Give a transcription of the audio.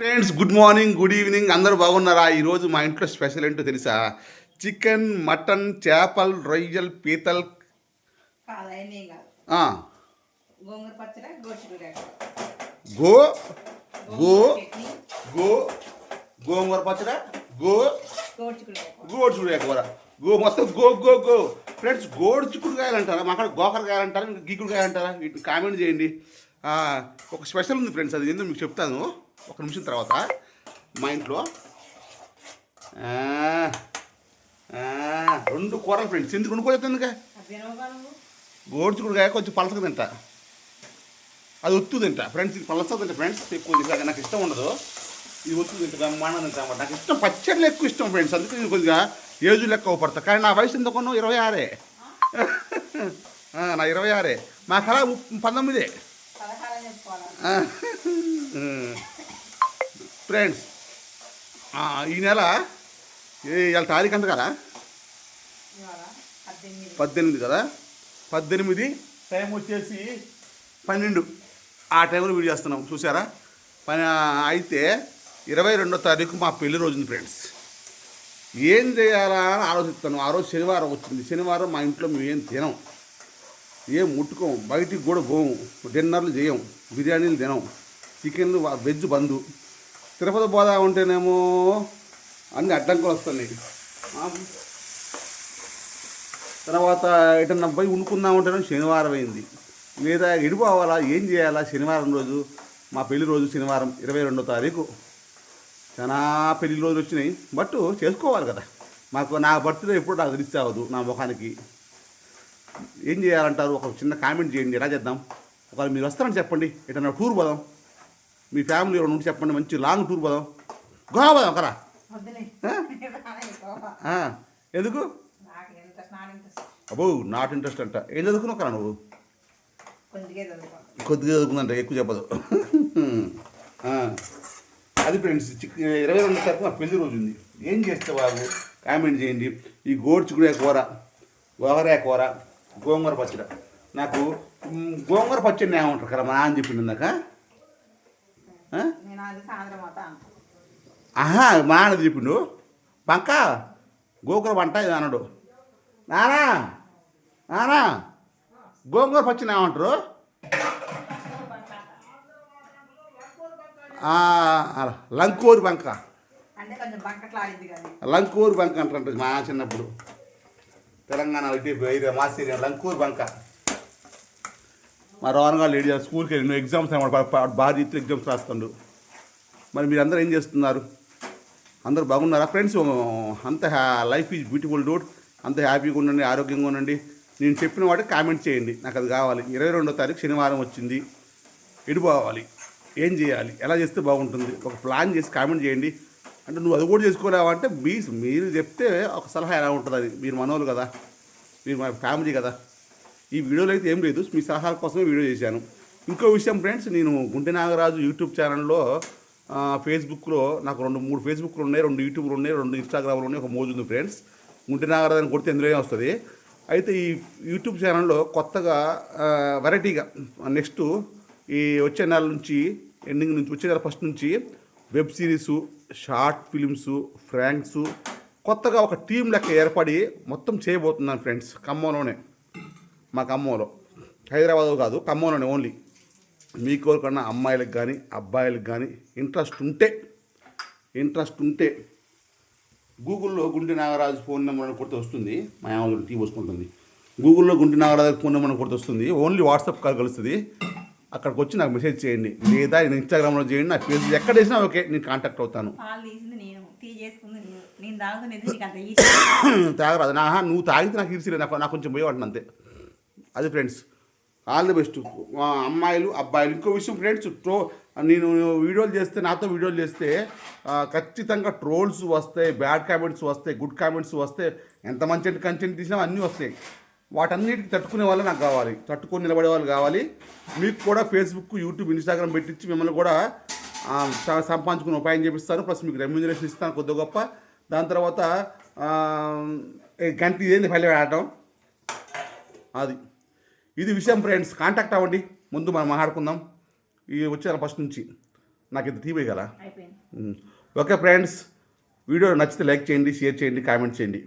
Friends good morning good evening అందరూ బాగున్నారా? ఈరోజు మా ఇంట్లో స్పెషల్ ఏంటో తెలుసా? చికెన్ మటన్ చేపలు రొయ్యలు పీతల్. ఆ, గో గో గో గోంగూర పచ్చడ? గో గోచిగూర గోడు చూడే కూర గో మొత్తం గో గో గో. ఫ్రెండ్స్ గోడు చిక్కుడుకాయలు అంటారా మా అక్కడ గోకరకాయలు అంటారా ఇంకా గీకుడుకాయలు అంటారా వీటిని కామెంట్ చేయండి. ఆ, ఒక స్పెషల్ ఉంది ఫ్రెండ్స్ అది ఏందో మీకు చెప్తాను. ఒక నిమిషం తర్వాత మా ఇంట్లో రెండు కూరలు ఫ్రెండ్స్ ఎందుకు కూర ఎందుక అదేనోగా నువ్వు? గోడు చిక్కుడుకాయ కొంచెం పలసగా తింటా. అది ఒత్తు తింటా. ఫ్రెండ్స్ ఇది పలసగా తింటా. ఫ్రెండ్స్ ఎక్కువ తింటా. నాకు ఇష్టం ఉండదు. ఇది ఒత్తు తింటా. బ్రహ్మాండం తింటా అన్నమాట. నాకు ఇష్టం పచ్చళ్ళు ఎక్కువ ఇష్టం ఫ్రెండ్స్ అందుకే నేను కొద్దిగా ఏజు లెక్క పడతా కానీ నా వయసు ఎందుకున్నావు ఇరవై ఆరే. నా ఇరవై ఆరే. మా కళ పంతొమ్మిదే. ఫ్రెండ్స్ ఈ నెల ఏ ఇవాళ తారీఖు అంత కదా? పద్దెనిమిది. కదా? పద్దెనిమిది టైం వచ్చేసి పన్నెండు. ఆ టైంలో వీడియో చేస్తున్నాం చూసారా పని అయితే ఇరవై రెండో తారీఖు మా పెళ్ళి రోజు ఉంది ఫ్రెండ్స్. ఏం చేయాలా అని ఆలోచిస్తాను ఆ రోజు శనివారం వచ్చింది. శనివారం మా ఇంట్లో మేము ఏం తినం? ఏం ముట్టుకోం బయటికి కూడా పోము. డిన్నర్లు చేయం బిర్యానీలు తినం. చికెన్లు వెజ్ బంధు తిరుపతి పోదా ఉంటేనేమో అన్ని అడ్డంకులు వస్తున్నాయి తర్వాత ఎటన్నా పోయి ఉండుకుందాం ఉంటేనే శనివారం అయింది. లేదా ఎడిపోవాలా ఏం చేయాలా? శనివారం రోజు మా పెళ్ళి రోజు శనివారం ఇరవై రెండో తారీఖు. చాలా పెళ్ళి రోజులు వచ్చినాయి. బట్ చేసుకోవాలి కదా. మాకు నా బర్త్డే ఎప్పుడు నాకు తెలిసి అవ్వదు నా ముఖానికి ఏం చేయాలంటారు? ఒక చిన్న కామెంట్ చేయండి. ఎలా చేద్దాం? ఒకవేళ మీరు వస్తారని చెప్పండి. ఎటన్నా టూర్ పోదాం. మీ ఫ్యామిలీ ఎవరు ఉంటే చెప్పండి. మంచి లాంగ్ టూర్ పోదాం. గోవా పోదాం ఒకరా ఎందుకు? అబ్బో నాట్ ఇంట్రెస్ట్ అంట. ఏం చదువుకున్నావు నువ్వు? కొద్దిగా చదువుకో కొద్దిగా చదువుకుందంట. ఎక్కువ చెప్పదు. అది ఫ్రెండ్స్ ఇరవై రెండు మా పెళ్ళి రోజు ఉంది. ఏం చేస్తే బాబు కామెంట్ చేయండి. ఈ గోడ్చుకునే కూర గోగరాయ కూర గోంగూర పచ్చడి. నాకు గోంగూర పచ్చడి ఏమంటారు కదా మా అని చెప్పింది ఇందాక. ఆహా మా అన్న చెప్పిండు. పంక గోంగూర పంట ఇది అన్నాడు. నానా నానా గోంగూర పచ్చడి ఏమంటారు లంకోరు బంక. లంకోరు బంక అంటారంట మా చిన్నప్పుడు. తెలంగాణ ఇది వేరే మా సీరియా బంక. మా రోహన్ గారు లేడీ స్కూల్కి వెళ్ళి ఎగ్జామ్స్ బాగా రీతిలో ఎగ్జామ్స్ రాస్తుండు. మరి మీరు అందరూ ఏం చేస్తున్నారు? అందరూ బాగున్నారా ఫ్రెండ్స్ అంత లైఫ్ ఈజ్ బ్యూటిఫుల్ డూట్ అంత హ్యాపీగా ఉండండి ఆరోగ్యంగా ఉండండి. నేను చెప్పిన వాటి కామెంట్ చేయండి. నాకు అది కావాలి. ఇరవై రెండో తారీఖు శనివారం వచ్చింది. ఎడిపోవాలి ఏం చేయాలి? ఎలా చేస్తే బాగుంటుంది? ఒక ప్లాన్ చేసి కామెంట్ చేయండి. అంటే నువ్వు అది కూడా చేసుకోలేవా అంటే మీ మీరు చెప్తే ఒక సలహా ఎలా ఉంటుంది అది మీరు మనోళ్ళు కదా. మీరు మా ఫ్యామిలీ కదా. ఈ వీడియోలో అయితే ఏం లేదు. మీ సలహాల కోసమే వీడియో చేశాను. ఇంకో విషయం ఫ్రెండ్స్ నేను గుంటె నాగరాజు యూట్యూబ్ ఛానల్లో ఫేస్బుక్లో నాకు రెండు మూడు ఫేస్బుక్లు ఉన్నాయి రెండు యూట్యూబ్లు ఉన్నాయి రెండు ఇన్స్టాగ్రామ్లు ఉన్నాయి ఒక మోజు ఉంది ఫ్రెండ్స్. గుంటె నాగరాజు అని కొడితే ఎందులోనే వస్తుంది. అయితే ఈ యూట్యూబ్ ఛానల్లో కొత్తగా వెరైటీగా నెక్స్ట్ ఈ వచ్చే నెల నుంచి ఎండింగ్ నుంచి వచ్చే నెల ఫస్ట్ నుంచి web series short films pranks కొత్తగా ఒక టీం లెక్క ఏర్పడి మొత్తం చేయబోతున్నాను ఫ్రెండ్స్ ఖమ్మంలోనే. మా ఖమ్మంలో. హైదరాబాద్ కాదు ఖమ్మంలోనే ఓన్లీ. మీ ఎవరికన్నా అమ్మాయిలకు కానీ అబ్బాయిలకు కానీ ఇంట్రెస్ట్ ఉంటే ఇంట్రెస్ట్ ఉంటే గూగుల్లో గుంటి నాగరాజు ఫోన్ నెంబర్ అని కొడితే వస్తుంది. మా అమ్మ టీ పోసుకుంటుంది. గూగుల్లో గుంటి నాగరాజు ఫోన్ నెంబర్ అని కొడితే వస్తుంది. ఓన్లీ వాట్సాప్ కాల్ కలుస్తుంది. అక్కడికి వచ్చి నాకు మెసేజ్ చేయండి. లేదా నేను ఇన్స్టాగ్రామ్లో చేయండి నా ఫేస్బుక్ ఎక్కడ వేసినా ఓకే నేను కాంటాక్ట్ అవుతాను. తాగరాదు. నా నువ్వు తాగితే నాకు ఇరిసిలే నాకు నాకు కొంచెం పోయేవాడిని అంతే. అది ఫ్రెండ్స్ ఆల్ ది బెస్ట్ అమ్మాయిలు అబ్బాయిలు. ఇంకో విషయం ఫ్రెండ్స్ ట్రో నేను వీడియోలు చేస్తే నాతో వీడియోలు చేస్తే ఖచ్చితంగా ట్రోల్స్ వస్తాయి బ్యాడ్ కామెంట్స్ వస్తాయి గుడ్ కామెంట్స్ వస్తాయి. ఎంత మంచి కంటెంట్ తీసినా అన్నీ వస్తాయి. వాటన్నిటికి తట్టుకునే వాళ్ళు నాకు కావాలి. తట్టుకొని నిలబడే వాళ్ళు కావాలి. మీకు కూడా ఫేస్బుక్ యూట్యూబ్ ఇన్స్టాగ్రామ్ పెట్టించి మిమ్మల్ని కూడా సంపాదించుకునే ఉపాయం చేపిస్తాను. ప్లస్ మీకు రెమ్యూనరేషన్ ఇస్తాను కొద్ది గొప్ప. దాని తర్వాత గంట ఇదేంది పల్లె ఆడటం? అది. ఇది విషయం ఫ్రెండ్స్ కాంటాక్ట్ అవ్వండి. ముందు మనం మాట్లాడుకుందాం. ఈ వచ్చే ఫస్ట్ నుంచి. నాకు ఇంత టీవీ కదా ఓకే ఫ్రెండ్స్ వీడియో నచ్చితే లైక్ చేయండి షేర్ చేయండి కామెంట్ చేయండి.